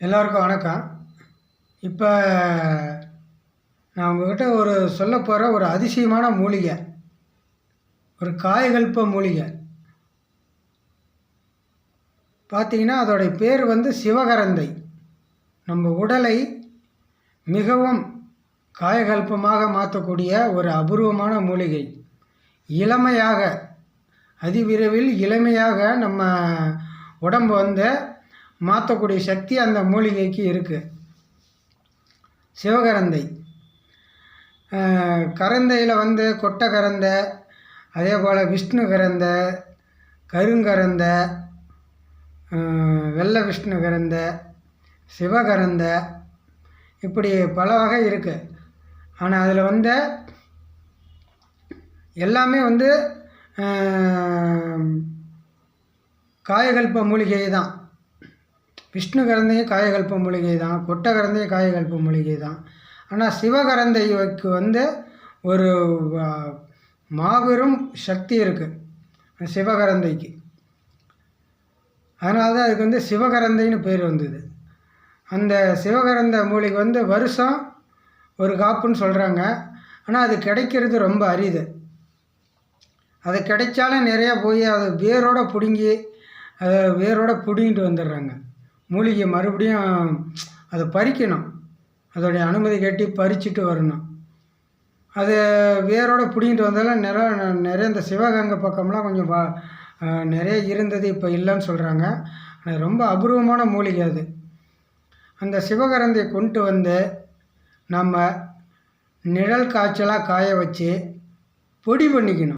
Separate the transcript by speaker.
Speaker 1: எல்லோருக்கும் வணக்கம். இப்போ நான் உங்கள்கிட்ட ஒரு சொல்ல போகிற ஒரு அதிசயமான மூலிகை. ஒரு காயகல்ப மூலிகை. பார்த்தீங்கன்னா அதோடைய பேர் வந்து சிவகரந்தை. நம்ம உடலை மிகவும் காயகல்பமாக மாற்றக்கூடிய ஒரு அபூர்வமான மூலிகை. இளமையாக அதிவிரைவில் இளமையாக நம்ம உடம்பு வந்து மாற்றக்கூடிய சக்தி அந்த மூலிகைக்கு இருக்குது சிவகரந்தை. கரந்தையில் வந்து கொட்டை கரந்தை அதே போல் விஷ்ணு கரந்தை கருங்கரந்தை வெள்ளை விஷ்ணு கரந்தை சிவகரந்தை இப்படி பல வகை இருக்குது ஆனால் அதில் வந்து எல்லாமே வந்து காயகல்ப மூலிகை தான் விஷ்ணு கரந்தையும் காயகல்ப மூலிகை தான் கொட்டகரந்தையும் காயகல்ப மூலிகை தான் ஆனால் சிவகரந்தைக்கு வந்து ஒரு மாபெரும் சக்தி இருக்குது சிவகரந்தைக்கு. அதனால தான் அதுக்கு வந்து சிவகரந்தைன்னு பேர் வந்தது. அந்த சிவகரந்த மூலிகை வந்து வருஷம் ஒரு காப்புன்னு சொல்கிறாங்க ஆனால் அது கிடைக்கிறது ரொம்ப அரிது. அது கிடைச்சாலும் நிறையா போய் அதை வேரோடு பிடுங்கி அதை வேரோடு பிடுங்கிட்டு வந்துடுறாங்க. மூலிகை மறுபடியும் அதை பறிக்கணும். அதோடைய அனுமதி கேட்டு பறிச்சுட்டு வரணும். அது வேரோடு பிடிங்கிட்டு வந்தாலும் நிறைய நிறைய இந்த சிவகங்கை பக்கம்லாம் கொஞ்சம் வா நிறைய இருந்தது இப்போ இல்லைன்னு சொல்கிறாங்க ரொம்ப அபூர்வமான மூலிகை அது. அந்த சிவகரந்தையை கொண்டு வந்து நம்ம நிழல் காய்ச்சலாக காய வச்சு பொடி பண்ணிக்கணும்.